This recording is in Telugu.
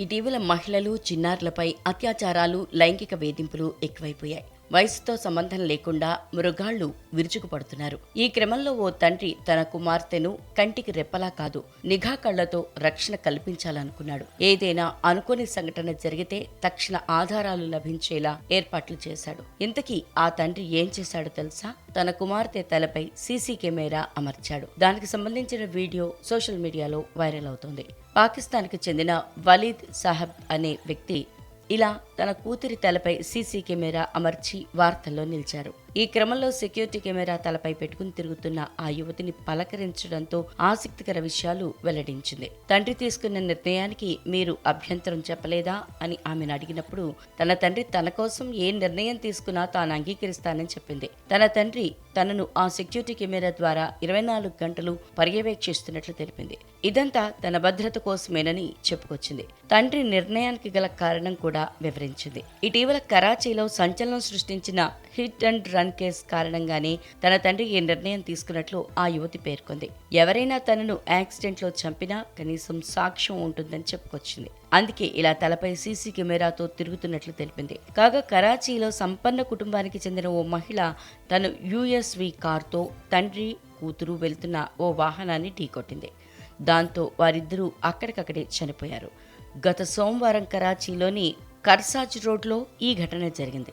ఇటీవల మహిళలు చిన్నారులపై అత్యాచారాలు లైంగిక వేధింపులు ఎక్కువైపోయాయి. వయసుతో సంబంధం లేకుండా మృగాళ్ళు విరుచుకుపడుతున్నారు. ఈ క్రమంలో ఓ తండ్రి తన కుమార్తెను కంటికి రెప్పలా కాదు నిఘా కళ్ళతో రక్షణ కల్పించాలనుకున్నాడు. ఏదైనా అనుకోని సంఘటన జరిగితే తక్షణ ఆధారాలు లభించేలా ఏర్పాట్లు చేశాడు. ఇంతకీ ఆ తండ్రి ఏం చేశాడో తెలుసా? తన కుమార్తె తలపై సీసీ కెమెరా అమర్చాడు. దానికి సంబంధించిన వీడియో సోషల్ మీడియాలో వైరల్ అవుతోంది. పాకిస్తాన్కి చెందిన వలీద్ సాహబ్ అనే వ్యక్తి ఇలా తన కూతురి తలపై సీసీ కెమెరా అమర్చి వార్తల్లో నిలిచారు. ఈ క్రమంలో సెక్యూరిటీ కెమెరా తలపై పెట్టుకుని తిరుగుతున్న ఆ యువతిని పలకరించడంతో ఆసక్తికర విషయాలు వెల్లడించింది. తండ్రి తీసుకున్న నిర్ణయానికి మీరు అభ్యంతరం చెప్పలేదా అని ఆమెను అడిగినప్పుడు తన తండ్రి తన కోసం ఏ నిర్ణయం తీసుకున్నా తాను అంగీకరిస్తానని చెప్పింది. తన తండ్రి తనను ఆ సెక్యూరిటీ కెమెరా ద్వారా ఇరవై నాలుగు గంటలు పర్యవేక్షిస్తున్నట్లు తెలిపింది. ఇదంతా తన భద్రత కోసమేనని చెప్పుకొచ్చింది. తండ్రి నిర్ణయానికి గల కారణం కూడా వివరించింది. ఇటీవల కరాచీలో సంచలనం సృష్టించిన హిట్ అండ్ రన్ కేసు కారణంగానే తన తండ్రి ఈ నిర్ణయం తీసుకున్నట్లు ఆ యువతి పేర్కొంది. ఎవరైనా తనను యాక్సిడెంట్లో చంపినా కనీసం సాక్ష్యం ఉంటుందని చెప్పుకొచ్చింది. అందుకే ఇలా తలపై సీసీ కెమెరాతో తిరుగుతున్నట్లు తెలిపింది. కాగా కరాచీలో సంపన్న కుటుంబానికి చెందిన ఓ మహిళ తను యుఎస్వి కార్తో తండ్రి కూతురు వెళ్తున్న ఓ వాహనాన్ని ఢీకొట్టింది. దాంతో వారిద్దరూ అక్కడికక్కడే చనిపోయారు. గత సోమవారం కరాచీలోని కర్సాజ్ రోడ్లో ఈ ఘటన జరిగింది.